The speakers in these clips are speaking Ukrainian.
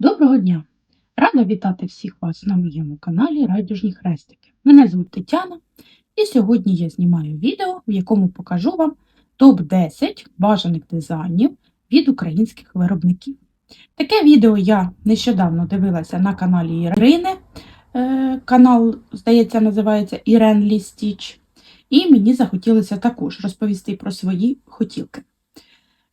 Доброго дня! Рада вітати всіх вас на моєму каналі Райдужні Хрестики. Мене звуть Тетяна, і сьогодні я знімаю відео, в якому покажу вам топ-10 бажаних дизайнів від українських виробників. Таке відео я нещодавно дивилася на каналі Ірини. Е, Канал, здається, називається Ірен Лі Стіч. І мені захотілося також розповісти про свої хотілки.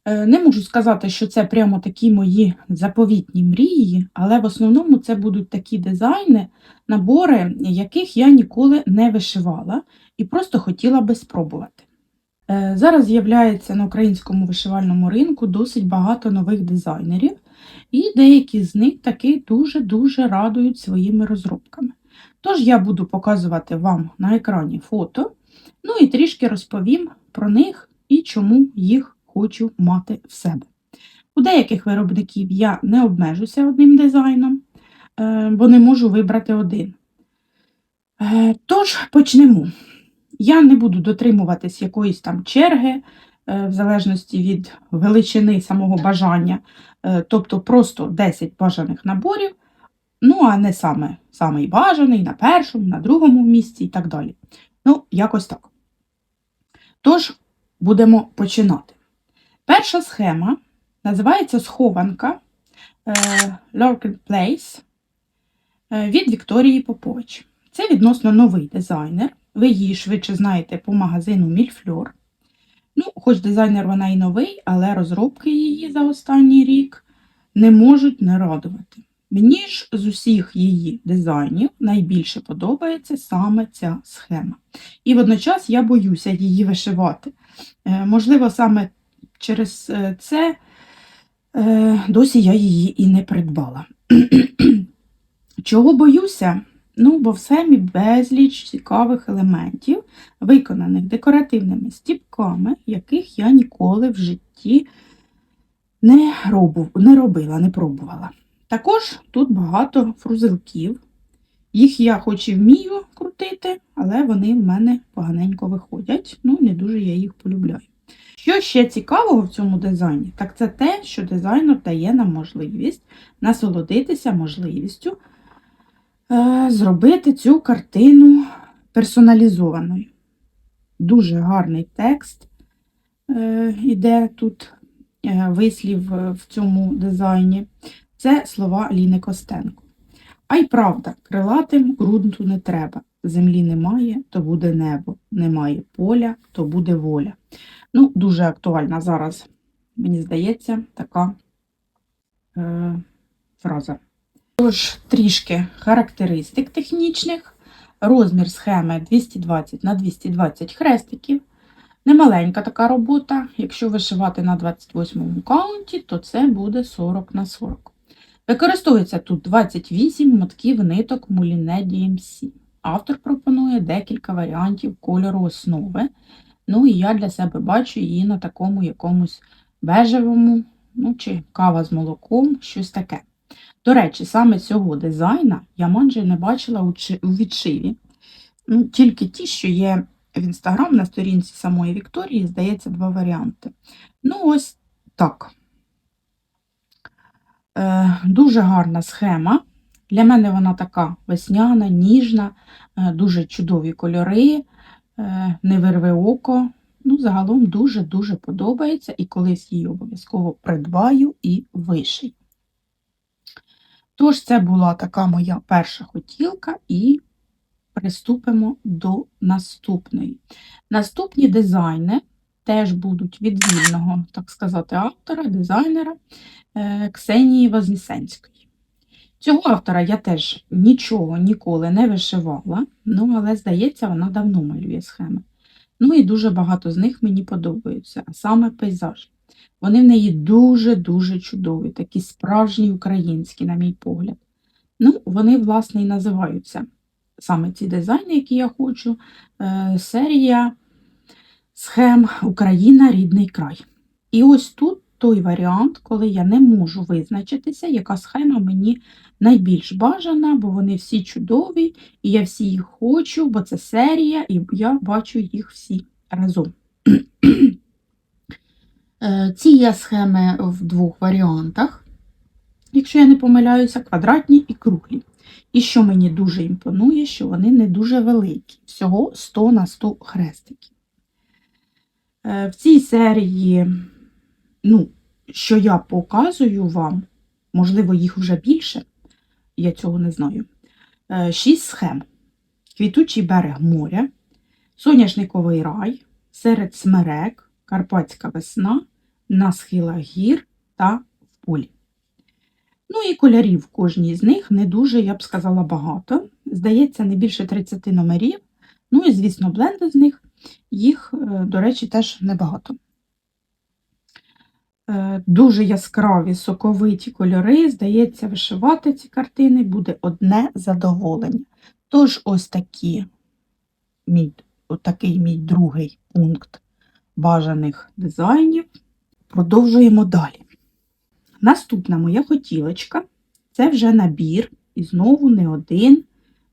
Е, Не можу сказати, що це прямо такі мої заповітні мрії, але в основному це будуть такі дизайни, набори, яких я ніколи не вишивала і просто хотіла би спробувати. Е, Зараз з'являється на українському вишивальному ринку досить багато нових дизайнерів, і деякі з них таки дуже-дуже радують своїми розробками. Тож я буду показувати вам на екрані фото, ну і трішки розповім про них і чому їх хочу мати в себе. У деяких виробників я не обмежуся одним дизайном, е, бо не можу вибрати один. Е, Тож почнемо. Я не буду дотримуватись якоїсь там черги, е, в залежності від величини самого бажання, тобто просто 10 бажаних наборів, ну, а не саме самий бажаний на першому, на другому місці і так далі. Ну, якось так. Тож, будемо починати. Перша схема називається схованка е, Lurking Place е, від Вікторії Попович. Це відносно новий дизайнер. Ви її швидше знаєте по магазину Мільфльор. Ну, хоч дизайнер вона і новий, але розробки її за останній рік не можуть не радувати. Мені ж з усіх її дизайнів найбільше подобається саме ця схема. І водночас я боюся її вишивати. Е, Можливо, саме через е, це е, досі я її і не придбала. Чого боюся? Ну, бо в семі безліч цікавих елементів, виконаних декоративними стіпками, яких я ніколи в житті не, робу, не робила, не пробувала. Також тут багато фрузелків. Їх я хоч і вмію крутити, але вони в мене поганенько виходять. Ну, не дуже я їх полюбляю. Що ще цікавого в цьому дизайні, так це те, що дизайнер дає нам можливість насолодитися можливістю е, зробити цю картину персоналізованою. Дуже гарний текст е, іде тут е, вислів е, в цьому дизайні. Це слова Ліни Костенко. А й правда, крилатим ґрунту не треба. Землі немає, то буде небо. Немає поля, то буде воля. Ну, дуже актуальна зараз, мені здається, така е, фраза. Тож, трішки характеристик технічних. Розмір схеми 220 на 220 хрестиків. Немаленька така робота. Якщо вишивати на 28 каунті, то це буде 40 на 40. Використовується тут 28 мотків ниток Moulinet DMC. Автор пропонує декілька варіантів кольору основи. Ну і я для себе бачу її на такому якомусь бежевому, ну чи кава з молоком, щось таке. До речі, саме цього дизайна я майже не бачила у відшиві. Ну, тільки ті, що є в інстаграм на сторінці самої Вікторії, здається, два варіанти. Ну, ось так. Е, дуже гарна схема. Для мене вона така весняна, ніжна, е, дуже чудові кольори, е, не вирве око. Ну, загалом дуже-дуже подобається і колись її обов'язково придбаю і вишию. Тож, це була така моя перша хотілка, і приступимо до наступної. Наступні дизайни теж будуть від вільного, так сказати, автора, дизайнера е, Ксенії Вознесенської. Цього автора я теж нічого ніколи не вишивала, ну, але, здається, вона давно малює схеми. Ну і дуже багато з них мені подобаються, а саме пейзаж. Вони в неї дуже-дуже чудові, такі справжні українські, на мій погляд. Ну, вони, власне, і називаються саме ці дизайни, які я хочу. Е, серія схем Україна рідний край. І ось тут той варіант, коли я не можу визначитися, яка схема мені найбільш бажана, бо вони всі чудові, і я всі їх хочу, бо це серія, і я бачу їх всі разом. Е, Ці є схеми в двох варіантах. якщо я не помиляюся, квадратні і круглі. І що мені дуже імпонує, що вони не дуже великі, всього 100 на 100 хрестиків. Е, В цій серії, ну, що я показую вам, можливо, їх вже більше, я цього не знаю. Е, Шість схем: квітучий берег моря, соняшниковий рай, серед смерек, карпатська весна, на схилах гір та в полі. Ну і кольорів кожній з них не дуже, я б сказала, багато. Здається, не більше 30 номерів. Ну і, звісно, бленди з них, їх, е, до речі, теж небагато. Е, Дуже яскраві, соковиті кольори. Здається, вишивати ці картини буде одне задоволення. Тож, ось такі, мій, отакий мій другий пункт бажаних дизайнів. Продовжуємо далі. Наступна моя хотілочка це вже набір, і знову не один,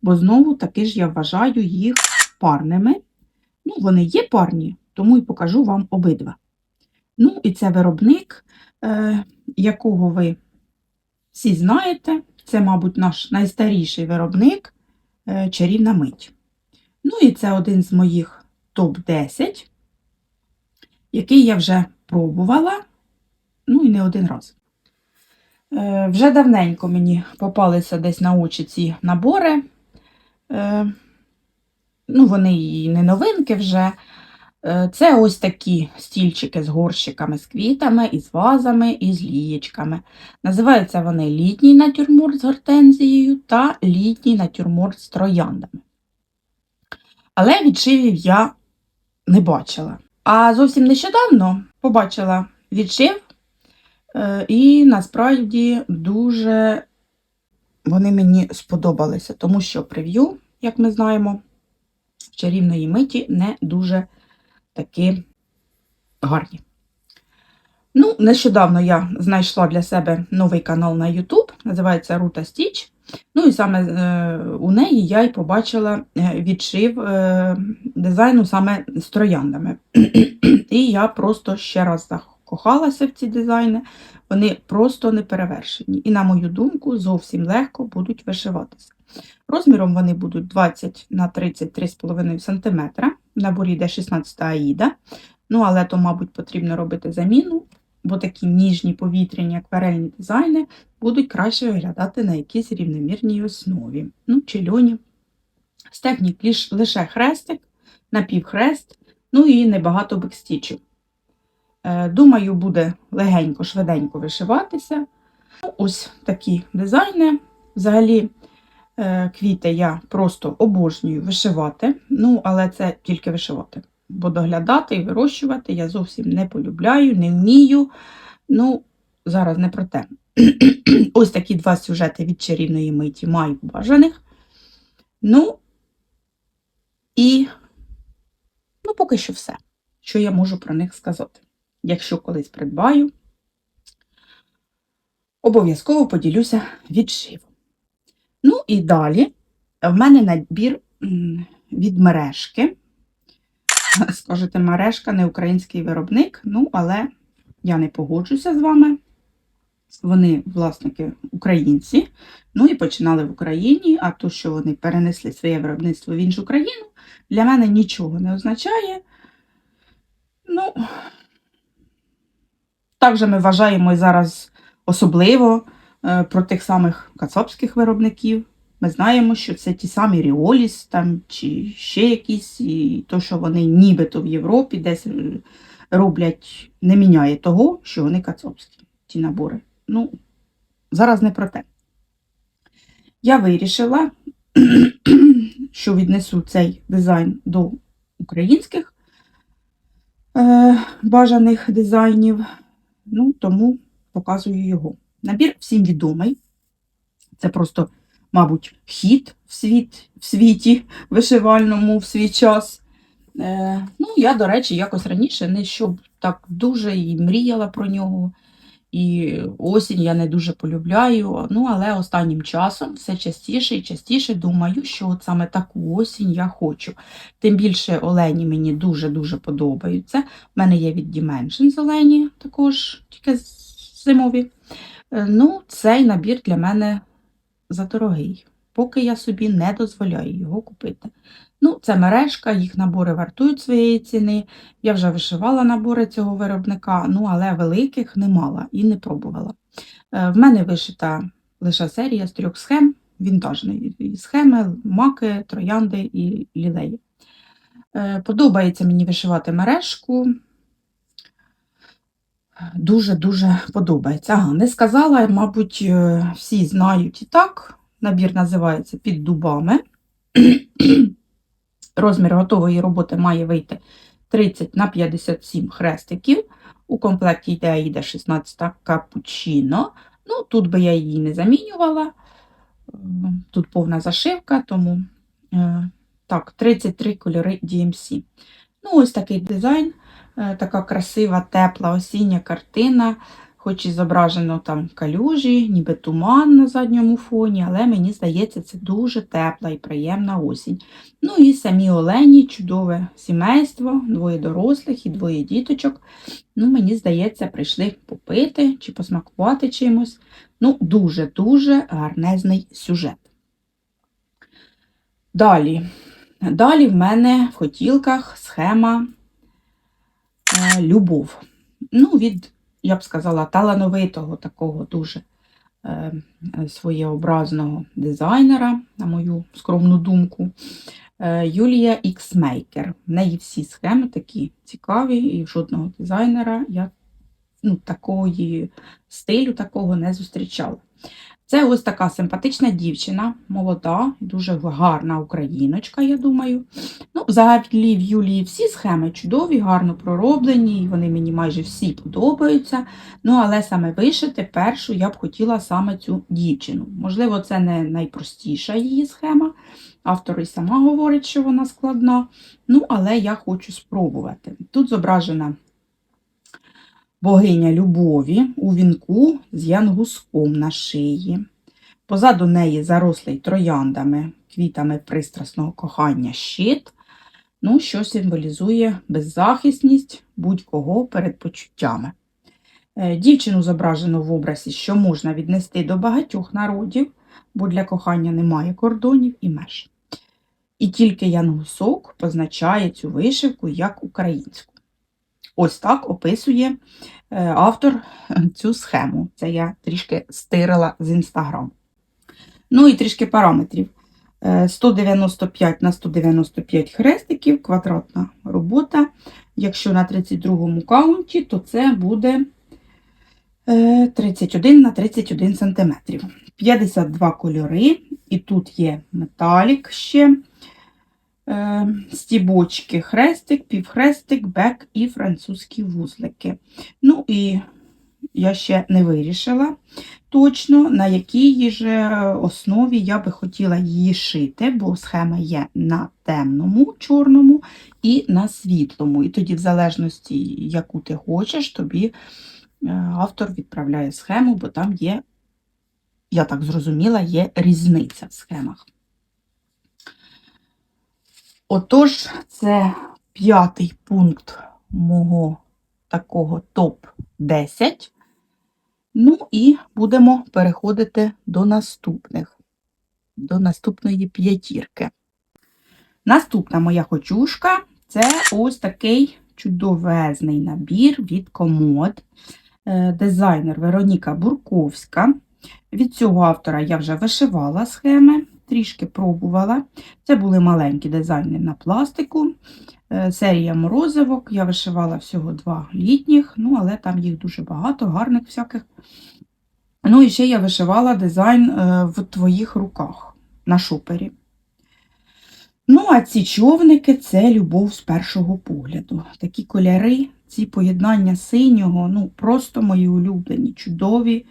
бо знову таки ж я вважаю їх парними. Ну, вони є парні, тому і покажу вам обидва. Ну, і це виробник, е, якого ви всі знаєте. Це, мабуть, наш найстаріший виробник е, чарівна мить. Ну, і це один з моїх топ-10, який я вже пробувала, ну і не один раз. Е, Вже давненько мені попалися десь на очі ці набори. Ну, вони і не новинки вже. Е, Це ось такі стільчики з горщиками з квітами, і з вазами, і з лієчками. Називаються вони літній натюрморт з гортензією та літній натюрморт з трояндами. Але відшивів я не бачила. А зовсім нещодавно побачила відшив, е, і насправді дуже вони мені сподобалися, тому що прев'ю, як ми знаємо, в чарівної миті не дуже такі гарні. Ну, нещодавно я знайшла для себе новий канал на YouTube, називається Рута Стіч. Ну і саме е, у неї я й побачила е, відшив е, дизайну саме з трояндами. І я просто ще раз закохалася в ці дизайни. Вони просто не перевершені. І, на мою думку, зовсім легко будуть вишиватися. Розміром вони будуть 20 на 33,5 см. В наборі йде 16 аїда. Ну, але то, мабуть, потрібно робити заміну, бо такі ніжні повітряні акварельні дизайни будуть краще виглядати на якійсь рівномірній основі. Ну, чи льоні. З технік лише хрестик, напівхрест, ну і небагато бекстічів. Е, Думаю, буде легенько, швиденько вишиватися. Ну, Ось такі дизайни. Взагалі, е, квіти я просто обожнюю вишивати, ну, але це тільки вишивати. Бо доглядати і вирощувати я зовсім не полюбляю, не вмію. Ну, зараз не про те. Ось такі два сюжети від чарівної миті маю бажаних. Ну, і ну, поки що все, що я можу про них сказати. Якщо колись придбаю, обов'язково поділюся відшивом. Ну і далі в мене набір від мережки. Скажете, мережка не український виробник, ну, але я не погоджуся з вами. Вони власники українці, ну і починали в Україні, а то, що вони перенесли своє виробництво в іншу країну, для мене нічого не означає. Ну, так же ми вважаємо і зараз особливо е, про тих самих кацапських виробників. Ми знаємо, що це ті самі Ріоліс там, чи ще якісь, і то, що вони нібито в Європі десь е, роблять, не міняє того, що вони кацапські, ті набори. Ну, зараз не про те. Я вирішила, що віднесу цей дизайн до українських е, бажаних дизайнів, ну, тому показую його. Набір всім відомий. Це просто, мабуть, хід в, світ, в світі вишивальному в свій час. Е, ну, я, до речі, якось раніше не щоб так дуже і мріяла про нього. І осінь я не дуже полюбляю. Ну, але останнім часом все частіше і частіше думаю, що от саме таку осінь я хочу. Тим більше олені мені дуже-дуже подобаються. У мене є від Dimensions олені також, тільки зимові. Е, Ну, цей набір для мене задорогий, поки я собі не дозволяю його купити. Ну, це мережка, їх набори вартують своєї ціни. Я вже вишивала набори цього виробника, ну, але великих не мала і не пробувала. Е, В мене вишита лише серія з трьох схем, вінтажної схеми, маки, троянди і лілеї. Е, Подобається мені вишивати мережку. Дуже-дуже подобається. Ага, не сказала, мабуть, е, всі знають і так. Набір називається під дубами. Розмір готової роботи має вийти 30 на 57 хрестиків. У комплекті йде йде 16 капучино. Ну, тут би я її не замінювала. Тут повна зашивка, тому е, так, 33 кольори DMC. Ну, ось такий дизайн, е, така красива, тепла осіння картина, хоч і зображено там калюжі, ніби туман на задньому фоні, але мені здається, це дуже тепла і приємна осінь. Ну і самі олені, чудове сімейство, двоє дорослих і двоє діточок. Ну, мені здається, прийшли попити чи посмакувати чимось. Ну, дуже-дуже гарнезний сюжет. Далі. Далі в мене в хотілках схема е, любов. Ну, від, я б сказала, талановитого такого дуже е, своєобразного дизайнера, на мою скромну думку, е, Юлія Іксмейкер. В неї всі схеми такі цікаві, і жодного дизайнера я ну, такої стилю такого не зустрічала. Це ось така симпатична дівчина, молода, дуже гарна україночка, я думаю. Ну, взагалі в Юлії всі схеми чудові, гарно пророблені, і вони мені майже всі подобаються. Ну, але саме вишити першу я б хотіла саме цю дівчину. Можливо, це не найпростіша її схема. Автор і сама говорить, що вона складна. Ну, але я хочу спробувати. Тут зображена богиня любові у вінку з янгуском на шиї. Позаду неї зарослий трояндами, квітами пристрасного кохання щит, ну, що символізує беззахисність будь-кого перед почуттями. Е, Дівчину зображено в образі, що можна віднести до багатьох народів, бо для кохання немає кордонів і меж. І тільки янгусок позначає цю вишивку як українську. Ось так описує е, автор цю схему. Це я трішки стирила з інстаграм. Ну і трішки параметрів. Е, 195 на 195 хрестиків, квадратна робота. Якщо на 32-му каунті, то це буде е, 31 на 31 см. 52 кольори, і тут є металік ще. Е, Стібочки, хрестик, півхрестик, бек і французькі вузлики. Ну і я ще не вирішила точно, на якій же основі я би хотіла її шити, бо схема є на темному, чорному і на світлому. І тоді, в залежності, яку ти хочеш, тобі е, автор відправляє схему, бо там є, я так зрозуміла, є різниця в схемах. Отож, це п'ятий пункт мого такого топ-10. Ну і будемо переходити до наступних, до наступної п'ятірки. Наступна моя хочушка це ось такий чудовезний набір від комод. Е, Дизайнер Вероніка Бурковська. Від цього автора я вже вишивала схеми, трішки пробувала. Це були маленькі дизайни на пластику. Е, Серія морозивок. Я вишивала всього два літніх, ну, але там їх дуже багато, гарних всяких. Ну, і ще я вишивала дизайн е, в твоїх руках на шупері. Ну, а ці човники це любов з першого погляду. Такі кольори, ці поєднання синього, ну, просто мої улюблені, чудові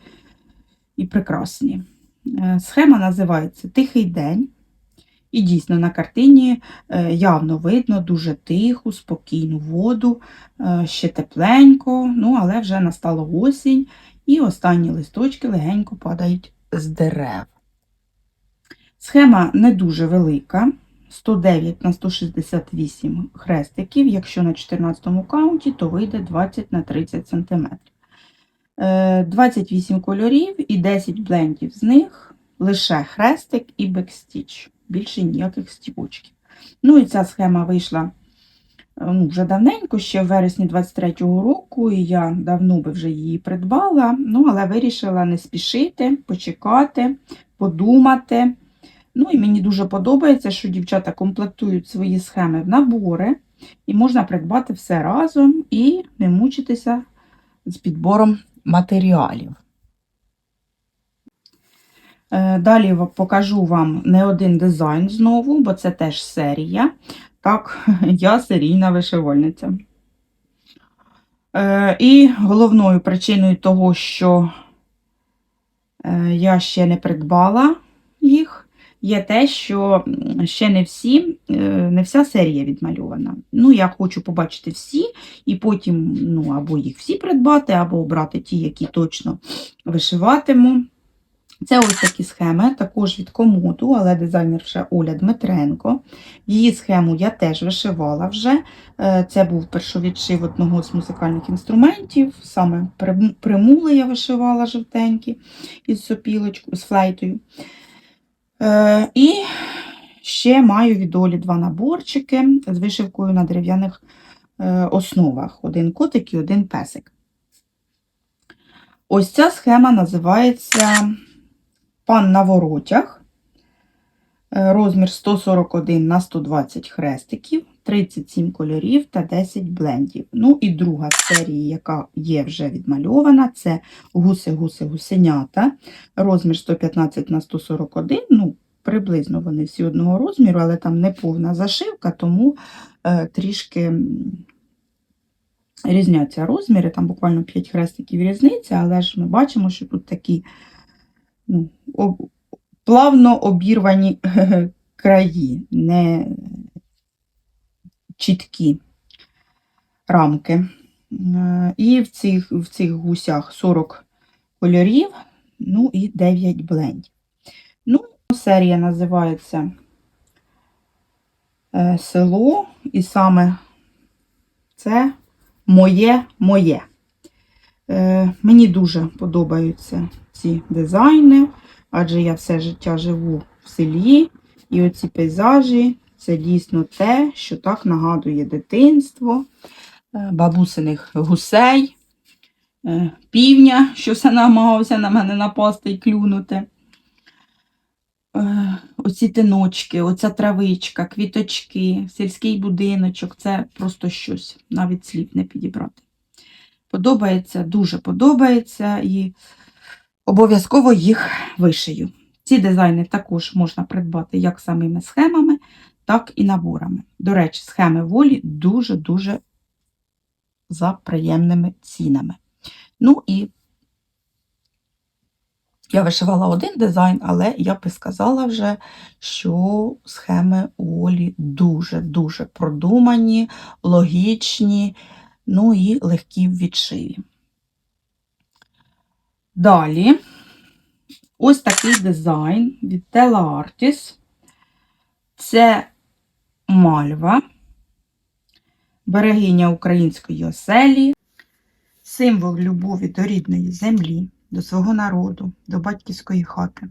і прекрасні. Е, Схема називається Тихий день. І дійсно на картині е, явно видно дуже тиху, спокійну воду, е, ще тепленько, ну, але вже настала осінь, і останні листочки легенько падають з дерев. Схема не дуже велика. 109 на 168 хрестиків. Якщо на 14 каунті, то вийде 20 на 30 см. Е, 28 кольорів і 10 блендів. З них лише хрестик і бекстіч. Більше ніяких стіпочків. Ну і ця схема вийшла е, ну, вже давненько, ще в вересні 23-го року, і я давно би вже її придбала, ну, але вирішила не спішити, почекати, подумати. Ну і мені дуже подобається, що дівчата комплектують свої схеми в набори, і можна придбати все разом і не мучитися з підбором матеріалів. Е, Далі покажу вам не один дизайн знову, бо це теж серія. Так, я серійна вишивальниця. Е, І головною причиною того, що е, я ще не придбала їх, є те, що ще не всі, е, не вся серія відмальована. Ну, я хочу побачити всі, і потім ну, або їх всі придбати, або обрати ті, які точно вишиватиму. Це ось такі схеми, також від комоду, але дизайнер вже Оля Дмитренко. Її схему я теж вишивала вже. Е, Це був першовідшив одного з музикальних інструментів. Саме примули я вишивала жовтенькі із сопілочкою, з флейтою. Е, І ще маю від Олі два наборчики з вишивкою на дерев'яних е, основах. Один котик і один песик. Ось ця схема називається Пан на воротях. Е, Розмір 141 на 120 хрестиків, 37 кольорів та 10 блендів. Ну і друга серії, яка є вже відмальована, це гуси-гуси-гусенята. Розмір 115 на 141. Ну, приблизно вони всі одного розміру, але там не повна зашивка, тому е, трішки різняться розміри. Там буквально 5 хрестиків різниця, але ж ми бачимо, що тут такі ну, об- плавно обірвані краї, не чіткі рамки. Е, І в цих, в цих гусях 40 кольорів, ну і 9 блендів. Ну, серія називається е, Село, і саме це моє моє. Е, Мені дуже подобаються ці дизайни, адже я все життя живу в селі, і оці пейзажі це дійсно те, що так нагадує дитинство, е, бабусиних гусей, е, півня, що все намагався на мене напасти і клюнути. Е, Оці тиночки, оця травичка, квіточки, сільський будиночок це просто щось, навіть слів не підібрати. Подобається, дуже подобається і обов'язково їх вишию. Ці дизайни також можна придбати як самими схемами, так і наборами. До речі, схеми волі дуже-дуже за приємними цінами. Ну і я вишивала один дизайн, але я би сказала вже, що схеми у Олі дуже-дуже продумані, логічні, ну і легкі в відшиві. Далі ось такий дизайн від Tela Artis. Це мальва, берегиня української оселі, символ любові до рідної землі, до свого народу, до батьківської хати.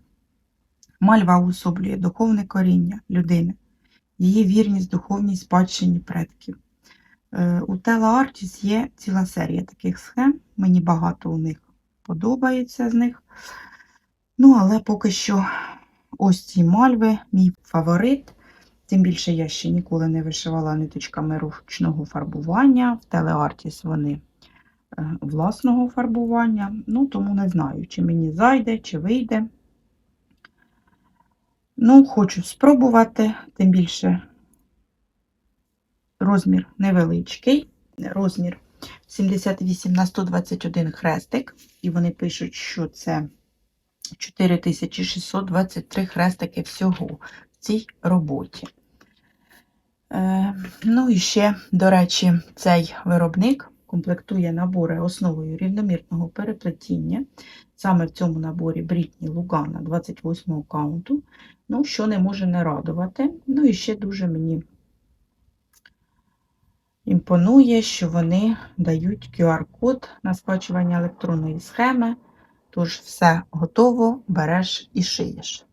Мальва уособлює духовне коріння людини, її вірність духовній спадщині предків. Е, У Tela Artis є ціла серія таких схем. Мені багато у них подобається з них. Ну, але поки що ось ці мальви, мій фаворит. Тим більше я ще ніколи не вишивала ниточками ручного фарбування. В Телеартіс вони е, власного фарбування. Ну, тому не знаю, чи мені зайде, чи вийде. Ну, хочу спробувати, тим більше розмір невеличкий, розмір 78 на 121 хрестик, і вони пишуть, що це 4623 хрестики всього в цій роботі. Е, ну і ще, до речі, цей виробник комплектує набори основою рівномірного переплетіння. Саме в цьому наборі Брітні Лугана 28 каунту. Ну, що не може не радувати. Ну і ще дуже мені імпонує, що вони дають QR-код на скачування електронної схеми. Тож все готово, береш і шиєш.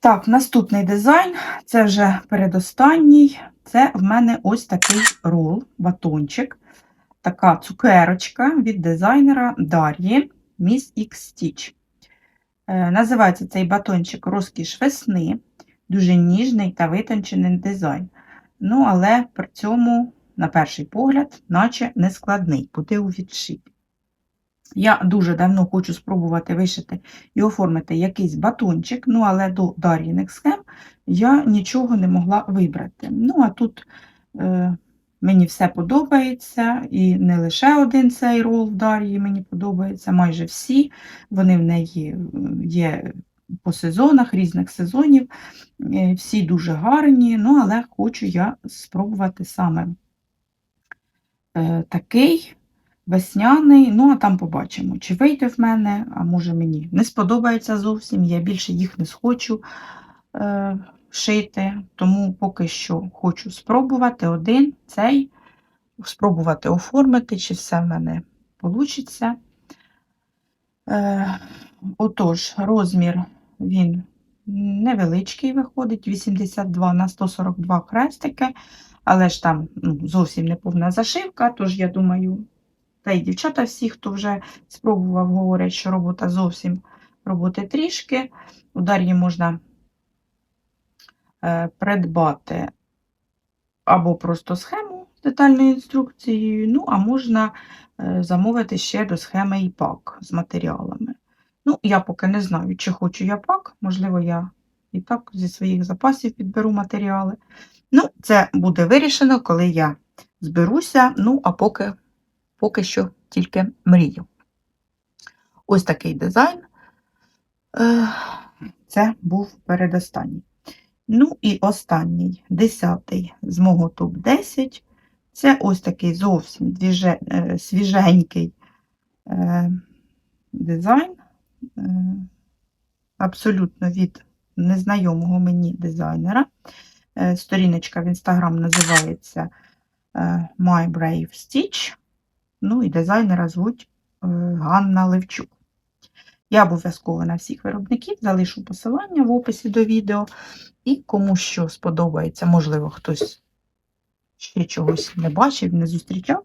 Так, наступний дизайн це вже передостанній. Це в мене ось такий рол, батончик, така цукерочка від дизайнера Дар'ї Miss X Stitch. Називається цей батончик розкіш весни, дуже ніжний та витончений дизайн. Ну, але при цьому, на перший погляд, наче не складний, буде у відшипі. Я дуже давно хочу спробувати вишити і оформити якийсь батончик, ну але до Дар'їних схем я нічого не могла вибрати. Ну, а тут е, мені все подобається, і не лише один цей рол в Дар'ї мені подобається, майже всі. Вони в неї е, є по сезонах, різних сезонів. Е, Всі дуже гарні, ну, але хочу я спробувати саме е, такий весняний, ну а там побачимо, чи вийде в мене, а може мені не сподобається зовсім, я більше їх не схочу е, шити, тому поки що хочу спробувати один цей, спробувати оформити, чи все в мене вийде. Е, отож, розмір він невеличкий виходить, 82 на 142 хрестики, але ж там ну, зовсім не повна зашивка, тож я думаю, та й дівчата всі, хто вже спробував, говорять, що робота зовсім роботи трішки. У Дар'ї можна е, придбати або просто схему з детальною інструкцією, ну, а можна е, замовити ще до схеми і пак з матеріалами. Ну, я поки не знаю, чи хочу я пак, можливо, я і так зі своїх запасів підберу матеріали. Ну, це буде вирішено, коли я зберуся, ну, а поки поки що тільки мрію. Ось такий дизайн. Е, Це був передостанній. Ну і останній, десятий з мого топ-10. Це ось такий зовсім двіже, е, свіженький е, дизайн. Абсолютно від незнайомого мені дизайнера. Сторіночка в інстаграм називається My Brave Stitch. Ну і дизайнера звуть е, Ганна Левчук. Я обов'язково на всіх виробників залишу посилання в описі до відео. І кому що сподобається, можливо, хтось ще чогось не бачив, не зустрічав,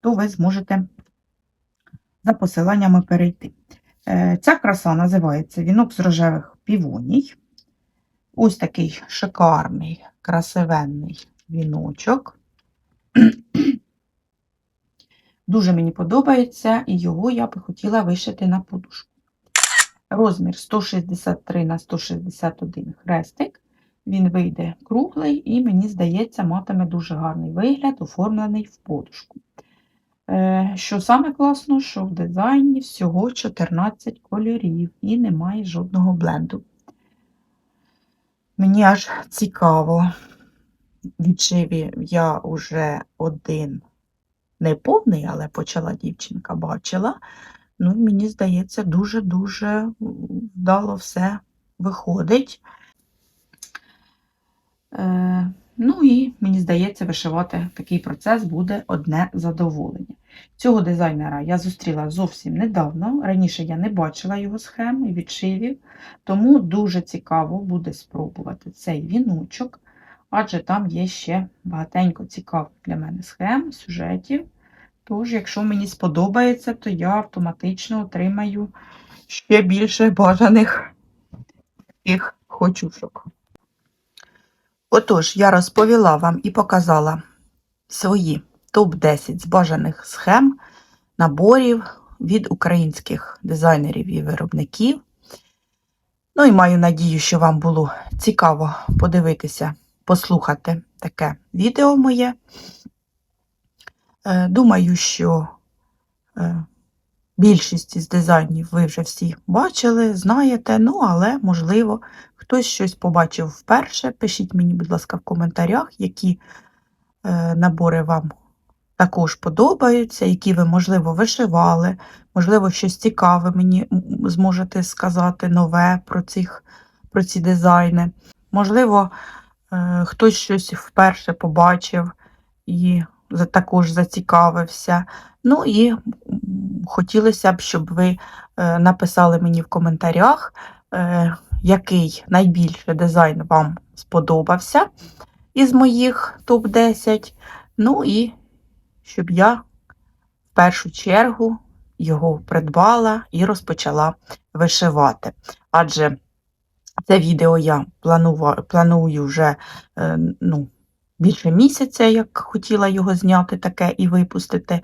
то ви зможете за посиланнями перейти. Е, Ця краса називається вінок з рожевих півоній. Ось такий шикарний, красивенний віночок. Дуже мені подобається, і його я би хотіла вишити на подушку. Розмір 163 на 161 хрестик. Він вийде круглий і, мені здається, матиме дуже гарний вигляд, оформлений в подушку. Е, Що саме класно, що в дизайні всього 14 кольорів і немає жодного бленду. Мені аж цікаво, відшиві я вже один не повний, але почала дівчинка, бачила. Ну, мені здається, дуже-дуже вдало все виходить. Е, ну і мені здається, вишивати такий процес буде одне задоволення. Цього дизайнера я зустріла зовсім недавно. Раніше я не бачила його схем і відшивів, тому дуже цікаво буде спробувати цей віночок, адже там є ще багатенько цікавих для мене схем, сюжетів. Тож, якщо мені сподобається, то я автоматично отримаю ще більше бажаних таких хочушок. Отож, я розповіла вам і показала свої топ-10 з бажаних схем, наборів від українських дизайнерів і виробників. Ну і маю надію, що вам було цікаво подивитися, послухати таке відео моє. Е, Думаю, що е, більшість із дизайнів ви вже всі бачили, знаєте, ну, але, можливо, хтось щось побачив вперше. Пишіть мені, будь ласка, в коментарях, які е, набори вам також подобаються, які ви, можливо, вишивали, можливо, щось цікаве мені зможете сказати нове про, цих, про ці дизайни. Можливо, хтось щось вперше побачив і також зацікавився. Ну і хотілося б, щоб ви е, написали мені в коментарях, е, який найбільше дизайн вам сподобався із моїх топ-10. Ну і щоб я в першу чергу його придбала і розпочала вишивати. Адже це відео я планува- планую вже е, ну, більше місяця, як хотіла його зняти таке і випустити.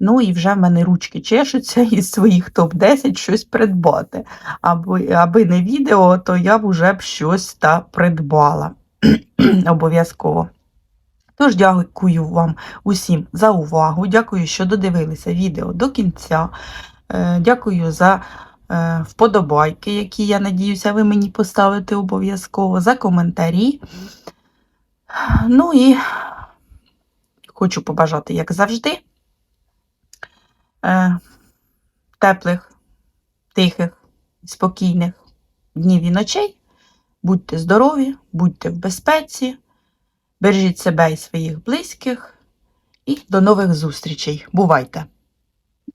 Ну і вже в мене ручки чешуться із своїх топ-10 щось придбати. Аби, аби не відео, то я б вже б щось та придбала. Обов'язково. Тож дякую вам усім за увагу. Дякую, що додивилися відео до кінця. Е, Дякую за вподобайки, які, я надіюся, ви мені поставите обов'язково, за коментарі. Ну і хочу побажати, як завжди, е, теплих, тихих, спокійних днів і ночей. Будьте здорові, будьте в безпеці, бережіть себе і своїх близьких. І до нових зустрічей. Бувайте!